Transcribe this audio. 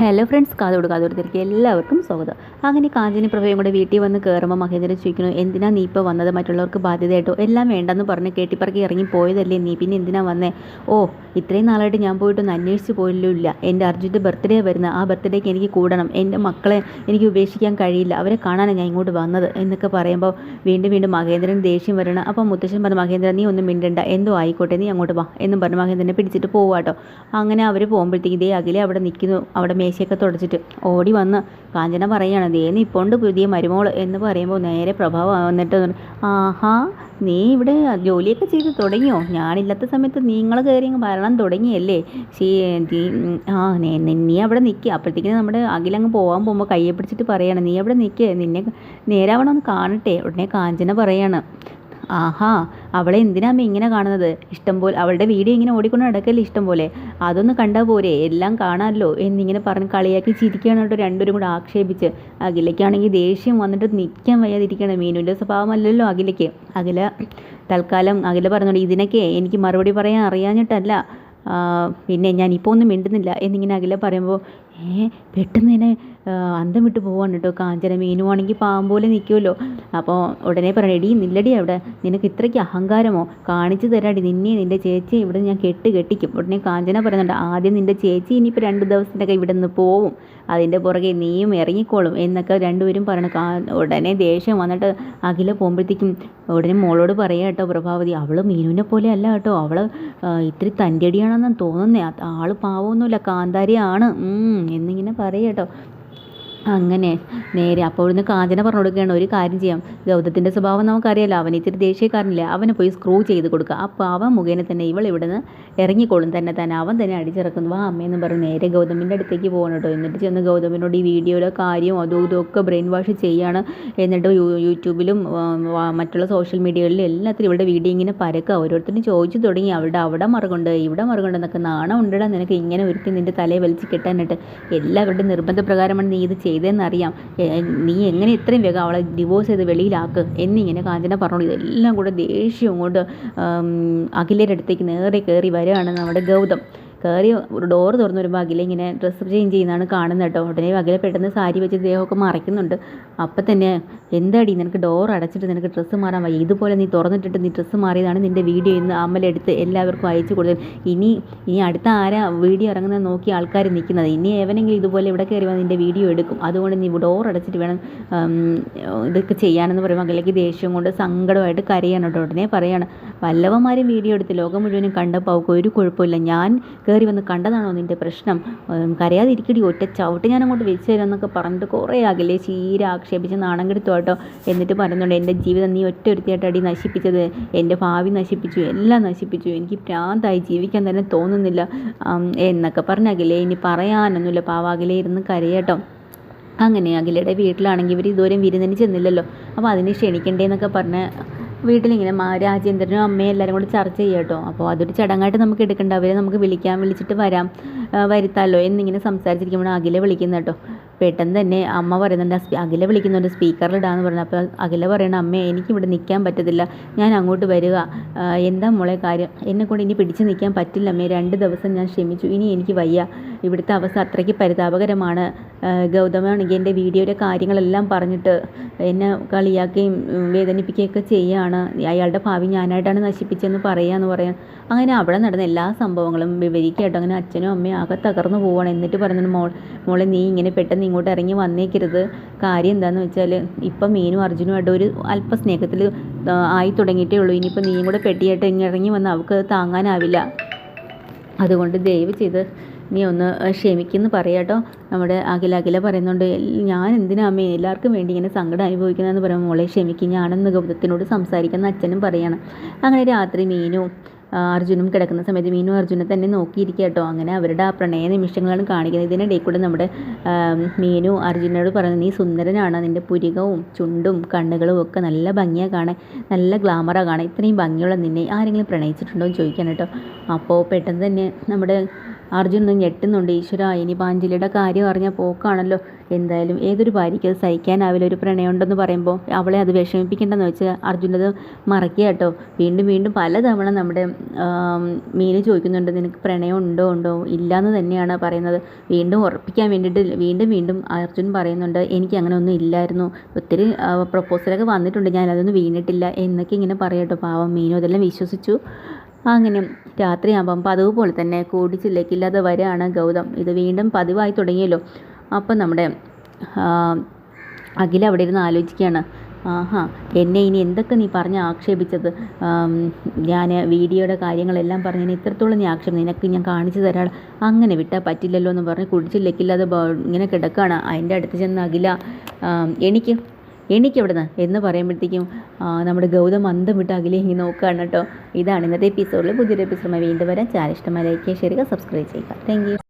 Hello friends കാതോട് കാതോടത്തിലേക്ക് എല്ലാവർക്കും സ്വാഗതം. അങ്ങനെ കാഞ്ചനി പ്രഭയും കൂടെ വീട്ടിൽ വന്ന് കയറുമ്പോൾ മഹേന്ദ്രൻ ചോദിക്കുന്നു എന്തിനാ നീ ഇപ്പോൾ വന്നത്? മറ്റുള്ളവർക്ക് ബാധ്യതയായിട്ടോ? എല്ലാം വേണ്ടെന്ന് പറഞ്ഞ് കെട്ടിപ്പറക്കി ഇറങ്ങി പോയതല്ലേ നീ? പിന്നെ എന്തിനാ വന്നേ? ഓ ഇത്രയും നാളായിട്ട് ഞാൻ പോയിട്ടൊന്ന് അന്വേഷിച്ച് പോയല്ലോ എന്റെ അർജുന്റെ ബർത്ത്ഡേ വരുന്ന ആ ബർത്ത്ഡേക്ക് എനിക്ക് കൂടണം. എന്റെ മക്കളെ എനിക്ക് ഉപേക്ഷിക്കാൻ കഴിയില്ല. അവരെ കാണാനാണ് ഞാൻ ഇങ്ങോട്ട് വന്നത്. എന്നൊക്കെ പറയുമ്പോൾ വീണ്ടും വീണ്ടും മഹേന്ദ്രൻ ദേഷ്യം വരണം. അപ്പോൾ മുത്തശ്ശൻ പറഞ്ഞു മഹേന്ദ്രൻ നീ ഒന്നും മിണ്ടണ്ട. എന്തോ ആയിക്കോട്ടെ നീ അങ്ങോട്ട് വാ. എന്നും പറഞ്ഞു മഹേന്ദ്രനെ പിടിച്ചിട്ട് പോവാട്ടോ. അങ്ങനെ അവർ പോകുമ്പോഴത്തേക്ക് ഇതേ അകലെ അവിടെ നിൽക്കുന്നു അവിടെ മേശയൊക്കെ തുടച്ചിട്ട് ഓടി വന്ന് കാഞ്ചന പറയുകയാണ് ദേ നിപ്പോണ്ട് പുതിയ മരുമോൾ എന്ന് പറയുമ്പോൾ നേരെ പ്രഭാവം വന്നിട്ട് ആഹാ നീ ഇവിടെ ജോലിയൊക്കെ ചെയ്ത് തുടങ്ങിയോ? ഞാനില്ലാത്ത സമയത്ത് നിങ്ങൾ കയറി അങ്ങ് ഭരണം തുടങ്ങിയല്ലേ? ശീ ആ നേ- അവിടെ നിൽക്കുക അപ്പോഴത്തേക്കിനും നമ്മുടെ അഖിലങ്ങ് പോകാൻ പോകുമ്പോൾ കയ്യെ പിടിച്ചിട്ട് പറയാണ് നീ അവിടെ നിൽക്കുക നിന്നെ നേരാവണം ഒന്ന് കാണട്ടെ. ഉടനെ കാഞ്ചന പറയാണ് ആഹാ അവളെ എന്തിനാ അമ്മ ഇങ്ങനെ കാണുന്നത്? ഇഷ്ടം പോലെ അവളുടെ വീഡിയോ ഇങ്ങനെ ഓടിക്കൊണ്ട് നടക്കല്ലേ ഇഷ്ടം പോലെ? അതൊന്ന് കണ്ടാൽ പോരെ എല്ലാം കാണാമല്ലോ എന്നിങ്ങനെ പറഞ്ഞ് കളിയാക്കി ചിരിക്കുകയാണ് കേട്ടോ രണ്ടുപേരും കൂടെ ആക്ഷേപിച്ച്. അഖിലയ്ക്കാണെങ്കിൽ ദേഷ്യം വന്നിട്ട് നിൽക്കാൻ വയ്യാതിരിക്കുകയാണ് മീനുവിന്റെ സ്വഭാവമല്ലല്ലോ അഖിലയ്ക്ക്. അഖില തൽക്കാലം അഖില പറഞ്ഞോണ്ട് ഇതിനൊക്കെ എനിക്ക് മറുപടി പറയാൻ അറിയാഞ്ഞിട്ടല്ല. പിന്നെ ഞാൻ ഇപ്പോൾ ഒന്നും മിണ്ടുന്നില്ല എന്നിങ്ങനെ അഖില പറയുമ്പോൾ പെട്ടെന്ന് തന്നെ അന്തം വിട്ട് പോവാണ് കേട്ടോ. കാഞ്ചന മീനുവാണെങ്കിൽ പാവം പോലെ നിൽക്കുമല്ലോ അപ്പോൾ ഉടനെ പറഞ്ഞു എടി നില്ലടി അവിടെ. നിനക്ക് ഇത്രയ്ക്ക് അഹങ്കാരമോ? കാണിച്ചു തരാടി. നിന്നെ നിന്റെ ചേച്ചി ഇവിടെ ഞാൻ കെട്ട് കെട്ടിക്കും. ഉടനെ കാഞ്ചന പറയുന്നുണ്ട് ആദ്യം നിന്റെ ചേച്ചി ഇനിയിപ്പോൾ രണ്ട് ദിവസത്തിനൊക്കെ ഇവിടെ നിന്ന് പോവും. അതിന്റെ പുറകെ നീയും ഇറങ്ങിക്കോളും. എന്നൊക്കെ രണ്ടുപേരും പറയണം കാ ഉടനെ ദേഷ്യം വന്നിട്ട് അഖില പോകുമ്പോഴത്തേക്കും ഉടനെ മോളോട് പറയാം കേട്ടോ പ്രഭാവതി അവൾ മീനുവിനെ പോലെ അല്ല കേട്ടോ. അവൾ ഇത്തിരി തന്റെടിയാണെന്ന് തോന്നുന്നേ. ആൾ പാവമൊന്നുമില്ല. കാന്താരിയാണ്. എന്നിങ്ങനെ പറയാം കേട്ടോ. അങ്ങനെ. നേരെ അപ്പോൾ ഇവിടുന്ന് കാഞ്ചന പറഞ്ഞു കൊടുക്കുകയാണ് ഒരു കാര്യം ചെയ്യാം. ഗൗതത്തിന്റെ സ്വഭാവം നമുക്കറിയാലോ. അവൻ ഇത്തിരി ദേഷ്യക്കാരനില്ല. അവനെ പോയി സ്ക്രൂ ചെയ്ത് കൊടുക്കുക. അപ്പോൾ അവൻ മുഖേന തന്നെ ഇവൾ ഇവിടുന്ന് ഇറങ്ങിക്കോളും. തന്നെ തന്നെ അവൻ തന്നെ അടിച്ചിറക്കുന്നു. വാ അമ്മയെന്ന് പറഞ്ഞ്. നേരെ ഗൗതമിന്റെ അടുത്തേക്ക് പോകണം കേട്ടോ. എന്നിട്ട് ചെന്ന് ഗൗതമിനോട് ഈ വീഡിയോയുടെ കാര്യം അതും ഇതൊക്കെ ബ്രെയിൻ വാഷ് ചെയ്യാണ്. എന്നിട്ട് യൂട്യൂബിലും മറ്റുള്ള സോഷ്യൽ മീഡിയകളിലും എല്ലാത്തിലും ഇവിടെ വീഡിയോ ഇങ്ങനെ പരക്കുക. ഓരോരുത്തരും ചോദിച്ചു തുടങ്ങി. അവിടെ അവിടെ മറുകൊണ്ട് ഇവിടെ മറുകൊണ്ട് എന്നൊക്കെ. നാണം ഉണ്ടടാ നിനക്ക് ഇങ്ങനെ ഒരുത്തി നിന്റെ തലയെ വലിച്ച് കെട്ടാനായിട്ട്. എല്ലാവരുടെ നിർബന്ധപ്രകാരമാണ് നീ ഇത് ചെയ്തതെന്നറിയാം നീ എങ്ങനെ ഇത്രയും വേഗം അവളെ ഡിവോഴ്സ് ചെയ്ത് വെളിയിലാക്ക്? എന്നിങ്ങനെ കാഞ്ചന പറഞ്ഞു ഇതെല്ലാം കൂടെ ദേഷ്യവും കൊണ്ട് അഖിലയുടെ അടുത്തേക്ക് നേരെ കയറി വരികയാണ് നമ്മുടെ ഗൗതം. കയറി ഡോറ് തുറന്ന് വരുമ്പോൾ അഖില ഇങ്ങനെ ഡ്രസ്സ് ചേഞ്ച് ചെയ്യുന്നതാണ് കാണുന്നത് കേട്ടോ. ഉടനെ അഖില പെട്ടെന്ന് സാരി വെച്ച് ദേഹമൊക്കെ മറയ്ക്കുന്നുണ്ട്. അപ്പം തന്നെ എന്താടി നിനക്ക് ഡോർ അടച്ചിട്ട് നിനക്ക് ഡ്രസ്സ് മാറാൻ വയ്യ? ഇതുപോലെ നീ തുറന്നിട്ടിട്ട് നീ ഡ്രസ്സ് മാറിയതാണ് നിന്റെ വീഡിയോ ഇന്ന് അമ്മലെടുത്ത് എല്ലാവർക്കും അയച്ചു കൊടുത്തത്. ഇനി ഇനി അടുത്ത ആരാ വീഡിയോ ഇറങ്ങുന്നത് നോക്കി ആൾക്കാർ നിൽക്കുന്നത് ഇനി എവനെങ്കിലും ഇതുപോലെ ഇവിടെ കയറി വന്ന് നിന്റെ വീഡിയോ എടുക്കും. അതുകൊണ്ട് നീ ഡോർ അടച്ചിട്ട് വേണം ഇതൊക്കെ ചെയ്യാനെന്ന് പറയുമ്പോൾ അഖിലേക്ക് ദേഷ്യം കൊണ്ട് സങ്കടമായിട്ട് കരയാണ് കേട്ടോ. ഉടനെ പറയാണ് വല്ലവന്മാരും വീഡിയോ എടുത്ത് ലോകം മുഴുവനും കണ്ടപ്പോൾ അവൾക്ക് ഒരു കുഴപ്പമില്ല. ഞാൻ കയറി വന്ന് കണ്ടതാണോ നിന്റെ പ്രശ്നം? കരയാതിരിക്കടി ഒറ്റ ചവിട്ട് ഞാൻ അങ്ങോട്ട് വെച്ച് തരും എന്നൊക്കെ പറഞ്ഞിട്ട് കുറേ അകലെ ചീര ആക്ഷേപിച്ച് നാണം കേട്ടോ. എന്നിട്ട് പറയുന്നുണ്ട് എന്റെ ജീവിതം നീ ഒറ്റ ഒരുത്തിയായിട്ട് അടി നശിപ്പിച്ചത്. എന്റെ ഭാവി നശിപ്പിച്ചു. എല്ലാം നശിപ്പിച്ചു. എനിക്ക് പ്രാന്തായി ജീവിക്കാൻ തന്നെ തോന്നുന്നില്ല. എന്നൊക്കെ പറഞ്ഞ അഖിലേ ഇനി പറയാനൊന്നുമില്ല. പാവ അഖിലേ ഇരുന്ന് കരയട്ടോ അങ്ങനെ അഖിലയുടെ വീട്ടിലാണെങ്കിൽ ഇവർ ഇതുവരെയും വിരുന്നിന് ചെന്നില്ലല്ലോ. അപ്പോൾ അതിനെ ക്ഷണിക്കണ്ടേന്നൊക്കെ പറഞ്ഞ് വീട്ടിലിങ്ങനെ രാജേന്ദ്രനും അമ്മയും എല്ലാവരും കൂടി ചർച്ച ചെയ്യാം കേട്ടോ അപ്പോൾ അതൊരു ചടങ്ങായിട്ട് നമുക്ക് എടുക്കേണ്ട അവരെ നമുക്ക് വിളിക്കാൻ വിളിച്ചിട്ട് വരാം വരുത്താലോ എന്നിങ്ങനെ സംസാരിച്ചിരിക്കുമ്പോൾ അഖില വിളിക്കുന്ന കേട്ടോ പെട്ടെന്ന് തന്നെ അമ്മ പറയുന്നുണ്ട് അഖില വിളിക്കുന്നുണ്ട് സ്പീക്കറിലിടാന്ന് പറഞ്ഞു. അപ്പോൾ അഖില പറയണ അമ്മേ എനിക്കിവിടെ നിൽക്കാൻ പറ്റത്തില്ല. ഞാൻ അങ്ങോട്ട് വരിക. എന്താ മോളെ കാര്യം? എന്നെ കൊണ്ട് ഇനി പിടിച്ച് നിൽക്കാൻ പറ്റില്ല അമ്മേ. രണ്ട് ദിവസം ഞാൻ ക്ഷമിച്ചു. ഇനി എനിക്ക് വയ്യ. ഇവിടുത്തെ അവസ്ഥ അത്രയ്ക്ക് പരിതാപകരമാണ്. ഗൗതമാണെങ്കിൽ എന്റെ വീഡിയോയുടെ കാര്യങ്ങളെല്ലാം പറഞ്ഞിട്ട് എന്നെ കളിയാക്കുകയും വേദനിപ്പിക്കുകയൊക്കെ ചെയ്യുകയാണ് അയാളുടെ ഭാവി ഞാനായിട്ടാണ് നശിപ്പിച്ചതെന്ന് പറയാന്ന് പറയാം. അങ്ങനെ അവിടെ നടന്ന എല്ലാ സംഭവങ്ങളും വിവരിക്കട്ടോ. അങ്ങനെ അച്ഛനും അമ്മയും ആകെ തകർന്നു പോവാണ്. എന്നിട്ട് പറഞ്ഞു മോൾ മോളെ നീ ഇങ്ങനെ പെട്ടെന്ന് ഇങ്ങോട്ട് ഇറങ്ങി വന്നേക്കരുത്. കാര്യം എന്താണെന്ന് വെച്ചാൽ ഇപ്പം മീനും അർജുനുമായിട്ട് ഒരു അല്പ സ്നേഹത്തിൽ ആയി തുടങ്ങിയിട്ടേ ഉള്ളൂ. ഇനിയിപ്പോൾ നീയും കൂടെ പെട്ടിയായിട്ട് ഇറങ്ങി വന്നാൽ അവൾക്ക് താങ്ങാനാവില്ല. അതുകൊണ്ട് ദയവ് ചെയ്ത് നീ ഒന്ന് ക്ഷമിക്കുന്നു പറയാട്ടോ. നമ്മുടെ അഖില അഖില പറയുന്നുണ്ട് ഞാൻ എന്തിനാ അമ്മേ എല്ലാവർക്കും വേണ്ടി ഇങ്ങനെ സങ്കടം അനുഭവിക്കുന്നതെന്ന് പറയുമ്പോൾ മോളെ ക്ഷമിക്കും ഞാനെന്ന് ഗൗതത്തിനോട് സംസാരിക്കുന്ന അച്ഛനും പറയണം. അങ്ങനെ രാത്രി മീനും അർജുനും കിടക്കുന്ന സമയത്ത് മീനും അർജുനെ തന്നെ നോക്കിയിരിക്കുക കേട്ടോ. അങ്ങനെ അവരുടെ ആ പ്രണയ നിമിഷങ്ങളാണ് കാണിക്കുന്നത്. ഇതിനിടയിൽ കൂടെ നമ്മുടെ മീനു അർജുനോട് പറയുന്നത് നീ സുന്ദരനാണ്. നിന്റെ പുരികവും ചുണ്ടും കണ്ണുകളും ഒക്കെ നല്ല ഭംഗിയാണ് കാണാൻ നല്ല ഗ്ലാമറാണ് കാണാൻ. ഇത്രയും ഭംഗിയുള്ള നിന്നെ ആരെങ്കിലും പ്രണയിച്ചിട്ടുണ്ടോ എന്ന് ചോദിക്കാൻ കേട്ടോ. അപ്പോൾ പെട്ടെന്ന് തന്നെ നമ്മുടെ അർജുൻ ഒന്ന് ഞെട്ടുന്നുണ്ട്. ഈശ്വര ഇനി പാഞ്ചലിയുടെ കാര്യം അറിഞ്ഞ പോക്കാണല്ലോ. എന്തായാലും ഏതൊരു ഭാര്യയ്ക്ക് അത് സഹിക്കാനാവില്ല ഒരു പ്രണയമുണ്ടെന്ന് പറയുമ്പോൾ അവളെ അത് വിഷമിപ്പിക്കേണ്ടെന്ന് വെച്ച് അർജുനത് മറക്കുക കേട്ടോ. വീണ്ടും വീണ്ടും പലതവണ നമ്മുടെ മീന് ചോദിക്കുന്നുണ്ട് നിനക്ക് പ്രണയം ഉണ്ടോ ഉണ്ടോ? ഇല്ലയെന്ന് തന്നെയാണ് പറയുന്നത്. വീണ്ടും ഉറപ്പിക്കാൻ വേണ്ടിയിട്ട് വീണ്ടും വീണ്ടും അർജുൻ പറയുന്നുണ്ട് എനിക്ക് അങ്ങനെ ഒന്നും ഇല്ലായിരുന്നു. ഒത്തിരി പ്രപ്പോസലൊക്കെ വന്നിട്ടുണ്ട്. ഞാൻ അതൊന്നും വീണിട്ടില്ല. എന്നൊക്കെ ഇങ്ങനെ പറയട്ടോ പാവം മീനു. അതെല്ലാം വിശ്വസിച്ചു. അങ്ങനെ രാത്രിയാകുമ്പം പതിവ് പോലെ തന്നെ കൂടിച്ചില്ലേക്കില്ലാതെ വരെയാണ് ഗൗതം. ഇത് വീണ്ടും പതിവായി തുടങ്ങിയല്ലോ. അപ്പം നമ്മുടെ അഖില അവിടെ ഇരുന്ന് ആലോചിക്കുകയാണ്. ആഹാ എന്നെ ഇനി എന്തൊക്കെ നീ പറഞ്ഞ് ആക്ഷേപിച്ചത്? ഞാൻ വീഡിയോയുടെ കാര്യങ്ങളെല്ലാം പറഞ്ഞ് ഇനി ഇത്രത്തോളം നീ ആക്ഷേപം നിനക്ക് ഞാൻ കാണിച്ചു തരാൾ അങ്ങനെ വിട്ടാൽ പറ്റില്ലല്ലോ എന്ന് പറഞ്ഞ് കുടിച്ചില്ലേക്കില്ലാതെ ഇങ്ങനെ കിടക്കുകയാണ്. അതിന്റെ അടുത്ത് ചെന്ന് അഖില എനിക്ക് എനിക്ക് എവിടുന്ന് എന്ന് പറയുമ്പോഴത്തേക്കും നമ്മുടെ ഗൗതം അന്തം വിട്ട് അകലേക്ക് നോക്കുകയാണ് കേട്ടോ. ഇതാണ് ഇന്നത്തെ എപ്പിസോഡിൽ പുതിയൊരു എപ്പിസോഡ് വീണ്ടും വരാൻ ചാനൽ ഇഷ്ടമായി ലൈക്ക് ചെയ്യുക സബ്സ്ക്രൈബ് ചെയ്യുക താങ്ക്